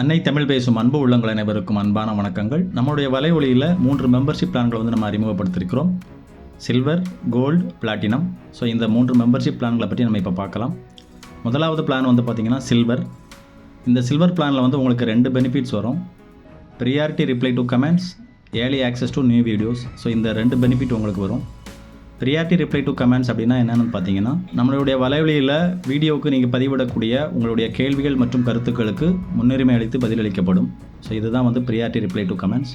அன்னை தமிழ் பேசும் அன்பு உள்ளங்கள் அனைவருக்கும் அன்பான வணக்கங்கள். நம்மளுடைய வலைவொலியில் மூன்று மெம்பர்ஷிப் பிளான்களை வந்து நம்ம அறிமுகப்படுத்திருக்கிறோம். சில்வர் கோல்டு பிளாட்டினம் ஸோ இந்த மூன்று மெம்பர்ஷிப் பிளான்களை பற்றி நம்ம இப்போ பார்க்கலாம். முதலாவது பிளான் வந்து பார்த்திங்கன்னா சில்வர் இந்த சில்வர் பிளானில் வந்து உங்களுக்கு ரெண்டு பெனிஃபிட்ஸ் வரும். Priority reply to comments early access to new videos so இந்த ரெண்டு பெனிஃபிட் உங்களுக்கு வரும். ரியாக்டி ரிப்ளை டு கமெண்ட்ஸ் அப்படின்னா என்னென்னு பார்த்தீங்கன்னா நம்மளுடைய வலைவலியில் வீடியோவுக்கு நீங்கள் பதிவிடக்கூடிய உங்களுடைய கேள்விகள் மற்றும் கருத்துக்களுக்கு முன்னுரிமை அளித்து பதிலளிக்கப்படும். ஸோ இதுதான் வந்து priority reply to comments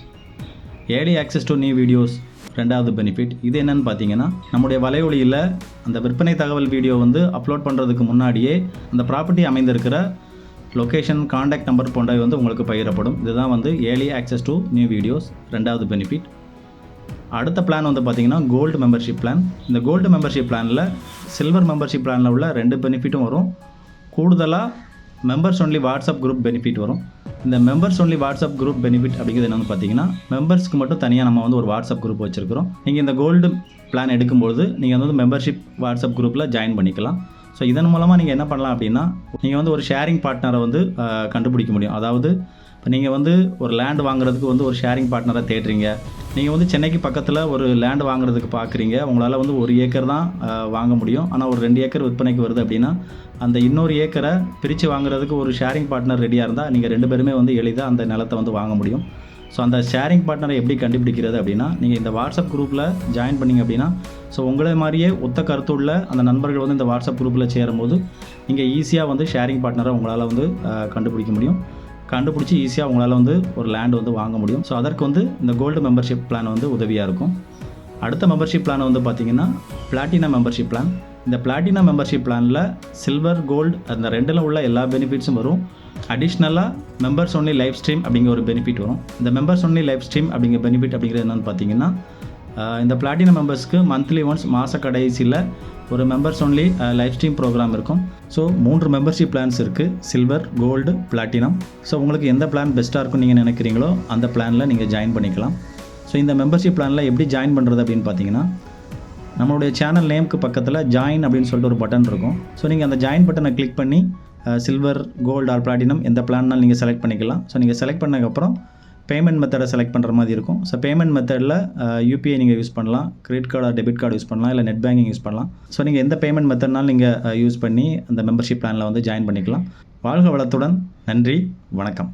early access to new videos ரெண்டாவது பெனிஃபிட் இது என்னென்னு பார்த்தீங்கன்னா நம்முடைய வலைவலியில் அந்த விற்பனை தகவல் வீடியோ வந்து அப்லோட் பண்ணுறதுக்கு முன்னாடியே அந்த ப்ராப்பர்ட்டி அமைந்திருக்கிற லொக்கேஷன் காண்டாக்ட் நம்பர் போன்றவை வந்து உங்களுக்கு பகிரப்படும். இதுதான் வந்து early access to new videos ரெண்டாவது பெனிஃபிட் அடுத்த பிளான் வந்து பார்த்தீங்கன்னா கோல்டு மெம்பர்ஷிப் பிளான் இந்த கோல்டு மெம்பர்ஷிப் பிளானில் சில்வர் மெம்பர்ஷிப் பிளானில் உள்ள ரெண்டு பெனிஃபிட்டும் வரும். கூடுதலாக members only WhatsApp group benefit வரும். இந்த members only WhatsApp group benefit அப்படிங்கிறது என்னென்னு பார்த்தீங்கன்னா மெம்பர்ஸ்க்கு மட்டும் தனியாக நம்ம வந்து ஒரு வாட்ஸ்அப் குரூப் வச்சுருக்கிறோம். நீங்கள் இந்த கோல்டு பிளான் எடுக்கும்போது நீங்கள் வந்து மெம்பர்ஷிப் வாட்ஸ்அப் குரூப்பில் ஜாயின் பண்ணிக்கலாம். ஸோ இதன் மூலமாக நீங்கள் என்ன பண்ணலாம் அப்படின்னா நீங்கள் வந்து ஒரு ஷேரிங் பார்ட்னரை வந்து கண்டுபிடிக்க முடியும். அதாவது இப்போ நீங்கள் வந்து ஒரு லேண்ட் வாங்குறதுக்கு வந்து ஒரு ஷேரிங் பார்ட்னரை தேடுறீங்க. நீங்கள் வந்து சென்னைக்கு பக்கத்தில் ஒரு லேண்ட் வாங்குறதுக்கு பார்க்குறீங்க உங்களால் வந்து ஒரு ஏக்கர் தான் வாங்க முடியும். ஆனால் ஒரு ரெண்டு ஏக்கர் விற்பனைக்கு வருது அப்படின்னா அந்த இன்னொரு ஏக்கரை பிரித்து வாங்குறதுக்கு ஒரு ஷேரிங் பார்ட்னர் ரெடியாக இருந்தால் நீங்கள் ரெண்டு பேருமே வந்து எளிதாக அந்த நிலத்தை வந்து வாங்க முடியும். ஸோ அந்த ஷேரிங் பார்ட்னரை எப்படி கண்டுபிடிக்கிறது அப்படின்னா நீங்கள் இந்த வாட்ஸ்அப் குரூப்பில் ஜாயின் பண்ணீங்க அப்படின்னா ஸோ உங்களை மாதிரியே ஒத்த கருத்துள்ள அந்த நண்பர்கள் வந்து இந்த வாட்ஸ்அப் குரூப்பில் சேரும்போது நீங்கள் ஈஸியாக வந்து ஷேரிங் பார்ட்னரை உங்களால் வந்து கண்டுபிடிக்க முடியும். கண்டுபிடிச்சி ஈஸியாக உங்களால் வந்து ஒரு லேண்ட் வந்து வாங்க முடியும். ஸோ அதற்கு வந்து இந்த கோல்டு மெம்பர்ஷிப் பிளான் வந்து உதவியாக இருக்கும். அடுத்த மெம்பர்ஷிப் பிளான் வந்து பார்த்தீங்கன்னா பிளாட்டினம் மெம்பர்ஷிப் பிளான் இந்த பிளாட்டினம் மெம்பர்ஷிப் பிளானில் சில்வர் கோல்டு அந்த ரெண்டில் உள்ள எல்லா பெனிஃபிட்ஸும் வரும். அடிஷ்னலாக மெம்பர்ஸ் ஒன்லி லைஃப் ஸ்ட்ரீம் அப்படிங்கிற ஒரு பெனிஃபிட் வரும். இந்த மெம்பர்ஸ் ஒன்லி லைஃப் ஸ்ட்ரீம் அப்படிங்கிற பெனிஃபிட் அப்படிங்கிறது என்னென்னு பார்த்தீங்கன்னா இந்த பிளாட்டினம் மெம்பர்ஸ்க்கு மந்த்லி ஒன்ஸ் மாத கடைசியில் ஒரு members only live stream program இருக்கும். ஸோ மூன்று மெம்பர்ஷிப் பிளான்ஸ் இருக்குது சில்வர் கோல்டு பிளாட்டினம் ஸோ உங்களுக்கு எந்த பிளான் பெஸ்ட்டாக இருக்கும்னு நீங்கள் நினைக்கிறீங்களோ அந்த பிளானில் நீங்கள் ஜாயின் பண்ணிக்கலாம். ஸோ இந்த மெம்பர்ஷிப் பிளானில் எப்படி ஜாயின் பண்ணுறது அப்படின்னு பார்த்தீங்கன்னா நம்மளுடைய சேனல் நேம்க்கு பக்கத்தில் ஜாயின் அப்படின்னு சொல்லிட்டு ஒரு பட்டன் இருக்கும். ஸோ நீங்கள் அந்த ஜாயின் பட்டனை கிளிக் பண்ணி சில்வர் கோல்டு ஆர் பிளாட்டினம் எந்த பிளான்னாலும் நீங்கள் செலக்ட் பண்ணிக்கலாம். ஸோ நீங்கள் செலக்ட் பண்ணதுக்கப்புறம் பேமெண்ட் மெத்தடை செலக்ட் பண்ணுற மாதிரி இருக்கும். ஸோ பேமெண்ட் மெத்தடில் யூபிஐ நீங்கள் யூஸ் பண்ணலாம். Credit card debit card use பண்ணலாம். இல்லை நெட் பேங்கிங் யூஸ் பண்ணலாம். ஸோ நீங்கள் எந்த பேமெண்ட் மெத்தட்னாலும் நீங்கள் யூஸ் பண்ணி அந்த மெம்பர்ஷிப் பிளானில் வந்து ஜாயின் பண்ணிக்கலாம். வாழ்க வளத்துடன். நன்றி. வணக்கம்.